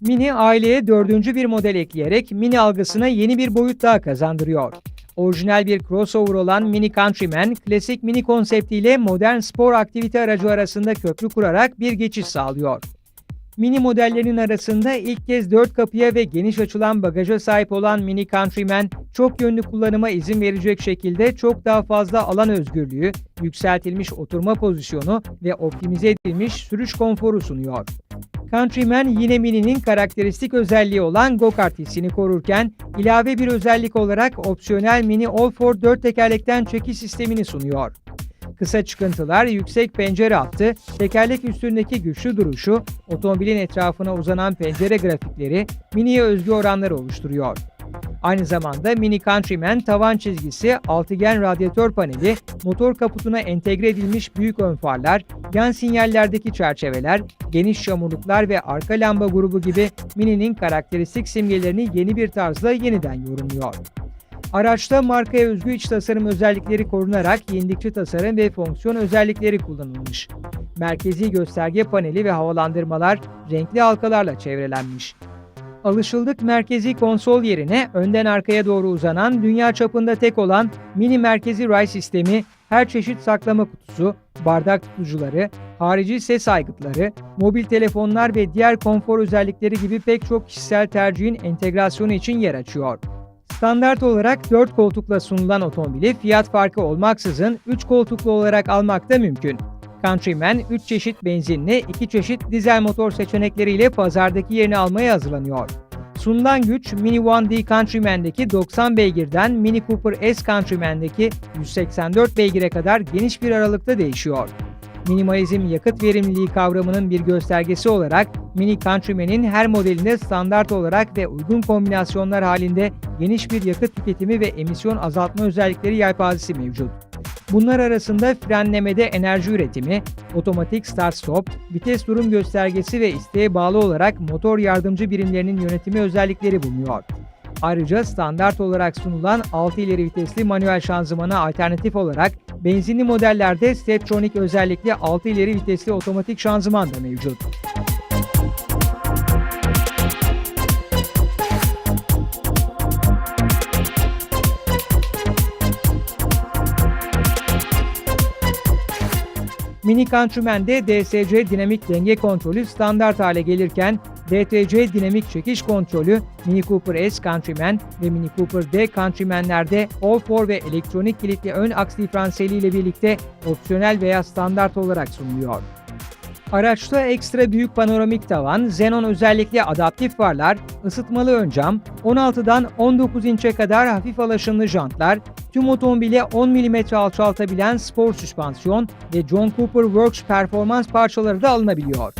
Mini aileye dördüncü bir model ekleyerek Mini algısına yeni bir boyut daha kazandırıyor. Orijinal bir crossover olan Mini Countryman, klasik Mini konseptiyle modern spor aktivite aracı arasında köprü kurarak bir geçiş sağlıyor. Mini modellerin arasında ilk kez 4 kapıya ve geniş açılan bagaja sahip olan Mini Countryman, çok yönlü kullanıma izin verecek şekilde çok daha fazla alan özgürlüğü, yükseltilmiş oturma pozisyonu ve optimize edilmiş sürüş konforu sunuyor. Countryman yine Mini'nin karakteristik özelliği olan go-kart hissini korurken ilave bir özellik olarak opsiyonel Mini All-4 4 tekerlekten çekiş sistemini sunuyor. Kısa çıkıntılar, yüksek pencere hattı, tekerlek üstündeki güçlü duruşu, otomobilin etrafına uzanan pencere grafikleri Mini'ye özgü oranları oluşturuyor. Aynı zamanda Mini Countryman tavan çizgisi, altıgen radyatör paneli, motor kaputuna entegre edilmiş büyük ön farlar, yan sinyallerdeki çerçeveler, geniş çamurluklar ve arka lamba grubu gibi Mini'nin karakteristik simgelerini yeni bir tarzda yeniden yorumluyor. Araçta markaya özgü iç tasarım özellikleri korunarak yenilikçi tasarım ve fonksiyon özellikleri kullanılmış. Merkezi gösterge paneli ve havalandırmalar renkli halkalarla çevrelenmiş. Alışıldık merkezi konsol yerine önden arkaya doğru uzanan dünya çapında tek olan mini merkezi ray sistemi, her çeşit saklama kutusu, bardak tutucuları, harici ses aygıtları, mobil telefonlar ve diğer konfor özellikleri gibi pek çok kişisel tercihin entegrasyonu için yer açıyor. Standart olarak 4 koltukla sunulan otomobili fiyat farkı olmaksızın 3 koltuklu olarak almak da mümkün. Countryman 3 çeşit benzinli, 2 çeşit dizel motor seçenekleriyle pazardaki yerini almaya hazırlanıyor. Sunulan güç Mini 1D Countryman'deki 90 beygirden Mini Cooper S Countryman'deki 184 beygire kadar geniş bir aralıkta değişiyor. Minimalizm yakıt verimliliği kavramının bir göstergesi olarak Mini Countryman'in her modelinde standart olarak ve uygun kombinasyonlar halinde geniş bir yakıt tüketimi ve emisyon azaltma özellikleri yelpazesi mevcut. Bunlar arasında frenlemede enerji üretimi, otomatik start-stop, vites durum göstergesi ve isteğe bağlı olarak motor yardımcı birimlerinin yönetimi özellikleri bulunuyor. Ayrıca standart olarak sunulan 6 ileri vitesli manuel şanzımana alternatif olarak benzinli modellerde Steptronic özellikli 6 ileri vitesli otomatik şanzıman da mevcut. Mini Countryman'de DSC dinamik denge kontrolü standart hale gelirken DTC dinamik çekiş kontrolü Mini Cooper S Countryman ve Mini Cooper D Countryman'lerde All-4 ve elektronik kilitli ön aks diferansiyeli ile birlikte opsiyonel veya standart olarak sunuluyor. Araçta ekstra büyük panoramik tavan, Xenon özellikle adaptif farlar, ısıtmalı ön cam, 16'dan 19 inçe kadar hafif alaşımlı jantlar, tüm otomobile 10 mm alçaltabilen spor süspansiyon ve John Cooper Works performans parçaları da alınabiliyor.